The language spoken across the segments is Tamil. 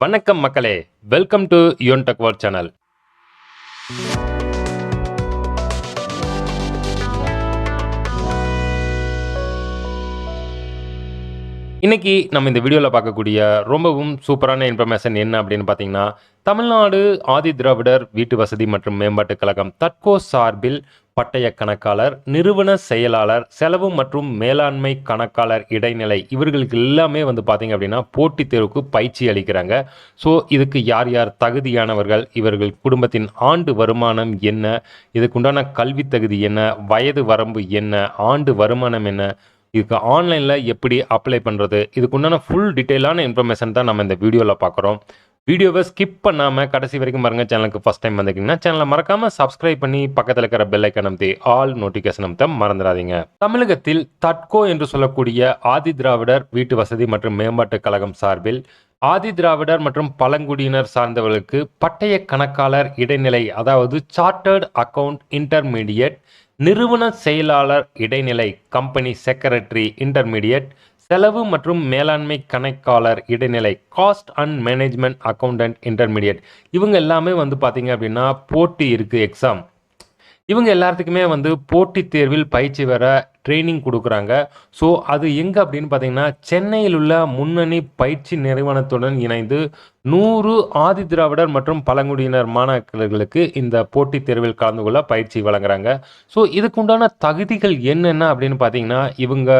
வணக்கம் மக்களே. வெல்கம் டு யோன் டக்வார் வேர்ல்ட் சேனல் இன்னைக்கு நம்ம இந்த வீடியோவில் பார்க்கக்கூடிய ரொம்பவும் சூப்பரான இன்ஃபர்மேஷன் என்ன அப்படின்னு பார்த்தீங்கன்னா தமிழ்நாடு ஆதி திராவிடர் வீட்டு வசதி மற்றும் மேம்பாட்டுக் கழகம் தட்கோ சார்பில் பட்டய கணக்காளர் நிறுவன செயலாளர் செலவு மற்றும் மேலாண்மை கணக்காளர் இடைநிலை இவர்களுக்கு எல்லாமே வந்து பார்த்தீங்க அப்படின்னா போட்டித் தேர்வுக்கு பயிற்சி அளிக்கிறாங்க. ஸோ இதுக்கு யார் யார் தகுதியானவர்கள் இவர்கள் குடும்பத்தின் ஆண்டு வருமானம் என்ன இதுக்குண்டான கல்வி தகுதி என்ன வயது வரம்பு என்ன ஆண்டு வருமானம் என்ன இதுக்கு ஆன்லைனில் எப்படி அப்ளை பண்ணுறது இதுக்குண்டான ஃபுல் டீட்டெயிலான இன்ஃபர்மேஷன் தான் நம்ம இந்த வீடியோவில் பார்க்குறோம் வீடியோவை ஸ்கிப் பண்ணாமல் கடைசி வரைக்கும் பாருங்க சேனலுக்கு ஃபஸ்ட் டைம் வந்திருக்கீங்கன்னா சேனலை மறக்காமல் சப்ஸ்கிரைப் பண்ணி பக்கத்தில் இருக்கிற பெல் ஐக்கன் அமைத்தி ஆல் நோட்டிஃபிகேஷன் அமைத்த மறந்துடாதீங்க. தமிழகத்தில் தட்கோ என்று சொல்லக்கூடிய ஆதி திராவிடர் வீட்டு வசதி மற்றும் மேம்பாட்டுக் கழகம் சார்பில் ஆதி திராவிடர் மற்றும் பழங்குடியினர் சார்ந்தவர்களுக்கு பட்டய கணக்காளர் இடைநிலை அதாவது சார்ட்டர்டு அக்கவுண்ட் இன்டர்மீடியட் நிறுவன செயலாளர் இடைநிலை கம்பெனி செக்ரட்டரி இன்டர்மீடியட் செலவு மற்றும் மேலாண்மை கணக்காளர் இடைநிலை cost and management accountant intermediate இவங்க எல்லாமே வந்து பார்த்தீங்க அப்படின்னா போட்டி இருக்குது எக்ஸாம் இவங்க எல்லாத்துக்குமே வந்து போட்டித் தேர்வில் பயிற்சி வர ட்ரைனிங் கொடுக்குறாங்க. ஸோ அது எங்கே அப்படின்னு பார்த்தீங்கன்னா சென்னையில் உள்ள முன்னணி பயிற்சி நிறுவனத்துடன் இணைந்து நூறு ஆதி திராவிடர் மற்றும் பழங்குடியினர் மாணாக்கர்களுக்கு இந்த போட்டித் தேர்வில் கலந்து கொள்ள பயிற்சி வழங்குறாங்க. ஸோ இதுக்குண்டான தகுதிகள் என்னென்ன அப்படின்னு பார்த்தீங்கன்னா இவங்க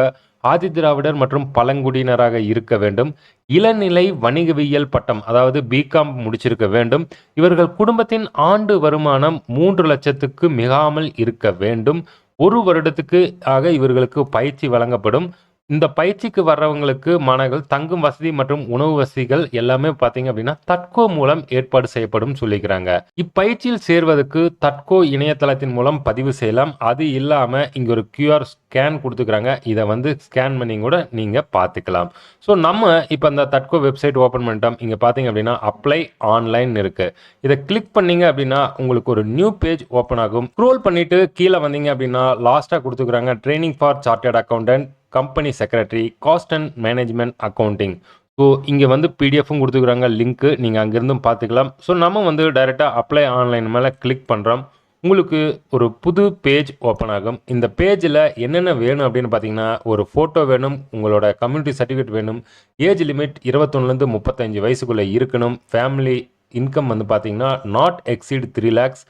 ஆதிதிராவிடர் மற்றும் பழங்குடியினராக இருக்க வேண்டும். இளநிலை வணிகவியல் பட்டம் அதாவது பிகாம் முடிச்சிருக்க வேண்டும். இவர்கள் குடும்பத்தின் ஆண்டு வருமானம் மூன்று லட்சத்துக்கு மிகாமல் இருக்க வேண்டும். ஒரு வருடத்துக்கு ஆக இவர்களுக்கு பயிற்சி வழங்கப்படும். இந்த பயிற்சிக்கு வர்றவங்களுக்கு மாணவர்கள் தங்கும் வசதி மற்றும் உணவு வசதிகள் எல்லாமே பார்த்தீங்க அப்படின்னா தட்கோ மூலம் ஏற்பாடு செய்யப்படும் சொல்லிக்கிறாங்க. இப்பயிற்சியில் சேர்வதற்கு தட்கோ இணையதளத்தின் மூலம் பதிவு செய்யலாம். அது இல்லாமல் இங்கே ஒரு கியூஆர் ஸ்கேன் கொடுத்துக்கிறாங்க. இதை வந்து ஸ்கேன் பண்ணி கூட நீங்கள் பார்த்துக்கலாம். ஸோ நம்ம இப்போ அந்த தட்கோ வெப்சைட் ஓப்பன் பண்ணிட்டோம். இங்கே பார்த்தீங்க அப்படின்னா அப்ளை ஆன்லைன் இருக்குது இதை கிளிக் பண்ணீங்க அப்படின்னா உங்களுக்கு ஒரு நியூ பேஜ் ஓப்பன் ஆகும். ஸ்க்ரோல் பண்ணிட்டு கீழே வந்தீங்க அப்படின்னா லாஸ்ட்டாக கொடுத்துக்கிறாங்க. Training for chartered accountant company secretary cost and management accounting so இங்கே வந்து பிடிஎஃப்பும் கொடுத்துக்கிறாங்க லிங்க்கு நீங்கள் அங்கேருந்தும் பார்த்துக்கலாம். ஸோ நம்ம வந்து டைரெக்டாக அப்ளை ஆன்லைன் மேலே கிளிக் பண்ணுறோம் உங்களுக்கு ஒரு புது பேஜ் ஓப்பன் ஆகும். இந்த பேஜில் என்னென்ன வேணும் அப்படின்னு பார்த்தீங்கன்னா ஒரு ஃபோட்டோ வேணும் உங்களோட கம்யூனிட்டி சர்டிஃபிகேட் வேணும் ஏஜ் லிமிட் இருபத்தொன்னுலேருந்து முப்பத்தஞ்சு வயசுக்குள்ளே இருக்கணும் ஃபேமிலி இன்கம் வந்து பார்த்தீங்கன்னா not exceed three lakhs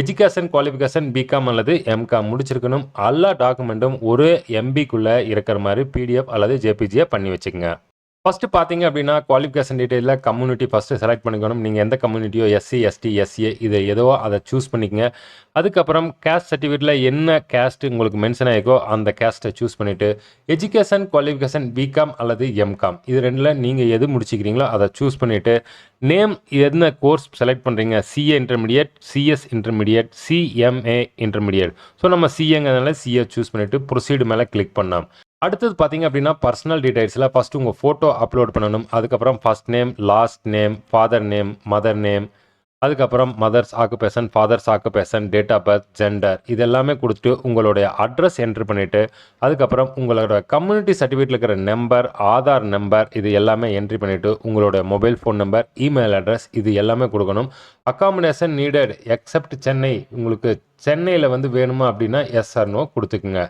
education qualification BCom அல்லது எம்காம் முடிச்சிருக்கணும். எல்லா டாக்குமெண்ட்டும் ஒரு எம்பிக்குள்ளே இருக்கிற மாதிரி பிடிஎஃப் அல்லது ஜேபிஜியை பண்ணி வச்சுக்கோங்க. ஃபஸ்ட்டு பார்த்தீங்க அப்படின்னா குவாலிஃபிகேஷன் டீட்டெயிலில் கம்யூனிட்டி ஃபஸ்ட்டு செலக்ட் பண்ணிக்கணும். நீங்கள் எந்த கம்யூனிட்டியோ எஸ்சி எஸ்டி எஸ்ஏ இது ஏதோ அதை சூஸ் பண்ணிக்கங்க. அதுக்கப்புறம் கேஸ்ட் சர்டிஃபிகேட்டில் என்ன கேஸ்ட் உங்களுக்கு மென்ஷன் ஆகிருக்கோ அந்த கேஸ்ட்டை சூஸ் பண்ணிவிட்டு எஜுகேஷன் குவாலிஃபிகேஷன் பிகாம் அல்லது எம்காம் இது ரெண்டில் நீங்கள் எது முடிச்சிக்கிறீங்களோ அதை சூஸ் பண்ணிவிட்டு நேம் என்ன கோர்ஸ் செலக்ட் பண்ணுறீங்க CA intermediate CS intermediate CMA intermediate so நம்ம சிஏங்கிறதுனால சிஏ சூஸ் பண்ணிவிட்டு ப்ரொசீடு மேலே கிளிக் பண்ணோம் அடுத்தது பார்த்தீங்க அப்படின்னா பர்சனல் டீடைல்ஸில் ஃபஸ்ட்டு உங்கள் ஃபோட்டோ அப்லோட் பண்ணணும். அதுக்கப்புறம் first name last name father name mother name அதுக்கப்புறம் mother's occupation father's occupation date of birth gender இது எல்லாமே கொடுத்துட்டு உங்களுடைய அட்ரஸ் என்ட்ரு பண்ணிவிட்டு அதுக்கப்புறம் உங்களோட கம்யூனிட்டி சர்டிஃபிகேட்டில் இருக்கிற நம்பர் ஆதார் நம்பர் இது எல்லாமே என்ட்ரி பண்ணிவிட்டு உங்களோட mobile phone number email address இது எல்லாமே கொடுக்கணும். Accommodation needed except Chennai. உங்களுக்கு சென்னையில் வந்து வேணுமா அப்படின்னா எஸ் ஆர் நோ கொடுத்துக்குங்க.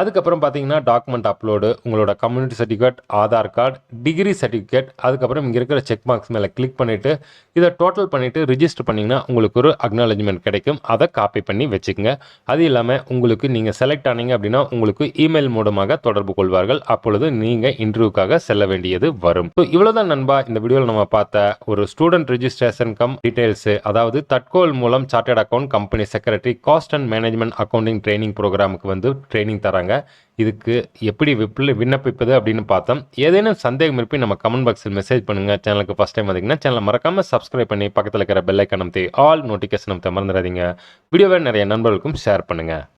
அதுக்கப்புறம் பார்த்தீங்கன்னா டாக்குமெண்ட் அப்லோடு உங்களோட community certificate Aadhaar card degree certificate அதுக்கப்புறம் இங்கே இருக்கிற செக் மார்க்ஸ் மேலே கிளிக் பண்ணிவிட்டு இதை டோட்டல் பண்ணிவிட்டு ரிஜிஸ்டர் பண்ணிங்கன்னா உங்களுக்கு ஒரு அக்னாலஜ்மெண்ட் கிடைக்கும். அதை காப்பி பண்ணி வச்சுக்கோங்க. அது இல்லாமல் உங்களுக்கு நீங்கள் செலக்ட் ஆனீங்க அப்படின்னா உங்களுக்கு இமெயில் மூலமாக தொடர்பு கொள்வார்கள். அப்பொழுது நீங்கள் இன்டர்வியூக்காக செல்ல வேண்டியது வரும். ஸோ இவ்வளோதான் நண்பா. இந்த வீடியோவில் நம்ம பார்த்த ஒரு ஸ்டூடெண்ட் ரிஜிஸ்ட்ரேஷன் கம் டீட்டெயில்ஸு அதாவது தட்கோல் மூலம் chartered account company secretary cost and management accounting training ப்ரோக்ராமுக்கு வந்து ட்ரைனிங் தராங்க. இதுக்கு எப்படி விப்பில் விண்ணப்பிப்பது அப்படின்னு பார்த்தோம். ஏதேனும் சந்தேகம் இருப்பி நம்ம கமெண்ட் பாக்ஸில் மெசேஜ் பண்ணுங்கள் சேனலுக்கு ஃபஸ்ட் டைம் வந்தீங்கன்னா சேனலை மறக்காமல் சப்ஸ்கிரைப் பண்ணி பக்கத்தில் இருக்கிற பெல்லைக்கான ஆல் நோட்டிஃபிகேஷன் அமைத்த மறந்துடாதீங்க. வீடியோவை நிறைய நண்பர்களுக்கும் ஷேர் பண்ணுங்கள்